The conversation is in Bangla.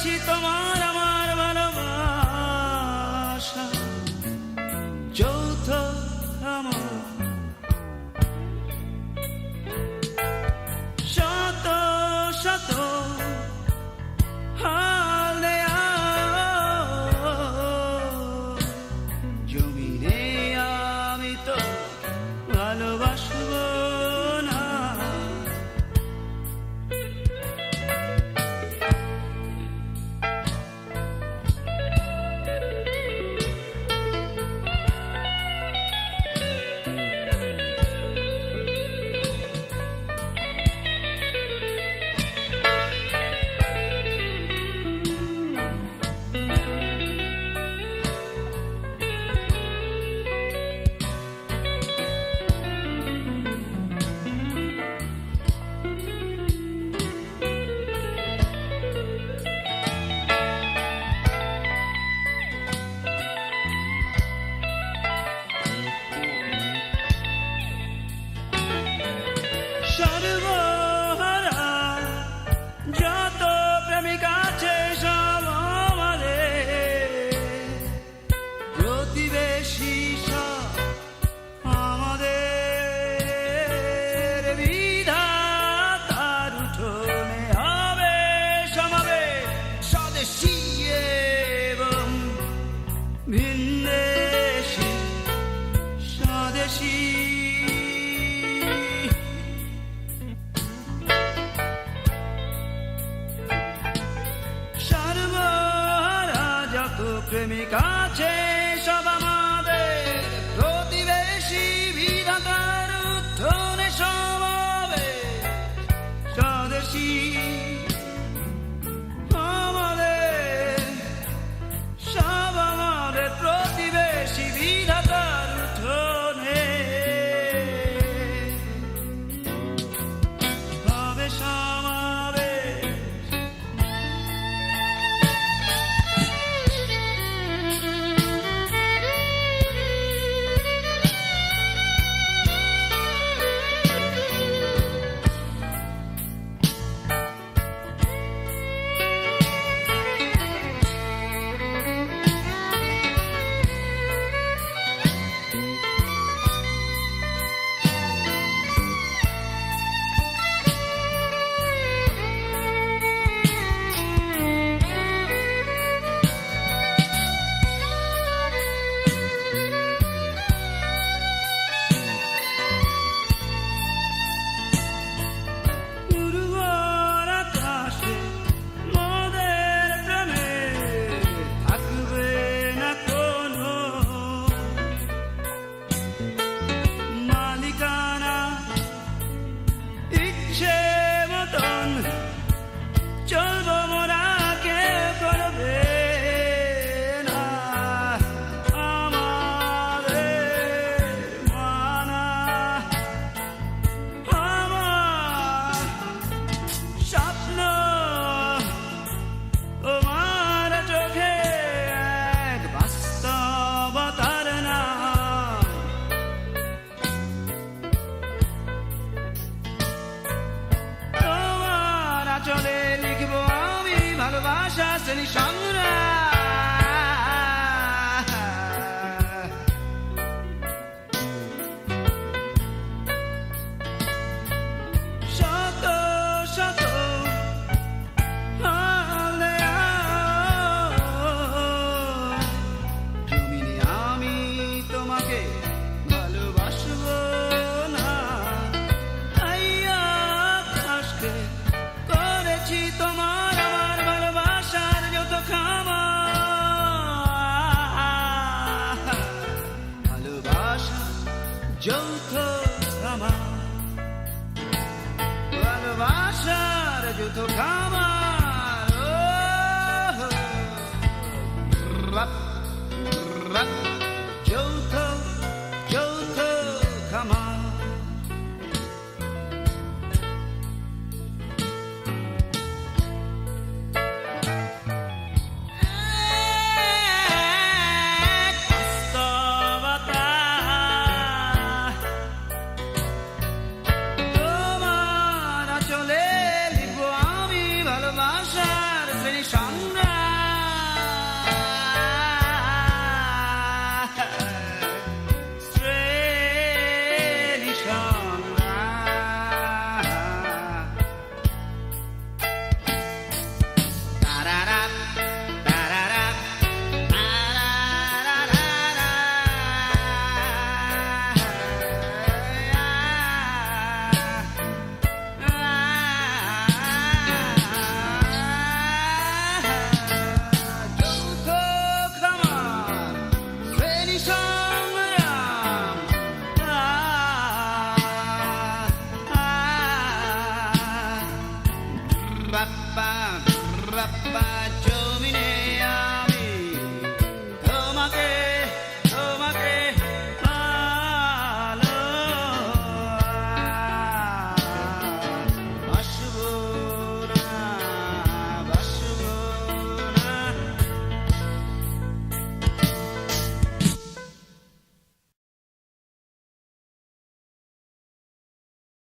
আছি তোমার আমার ভালোবাসা। যৌথ আমার। শত শত জমিনে আমি তো ভালোবাসা। కార్మికా శవమా Yaşa seni şan যৌথ ক্ষমা ভালোবাসার যৌথ ক্ষমা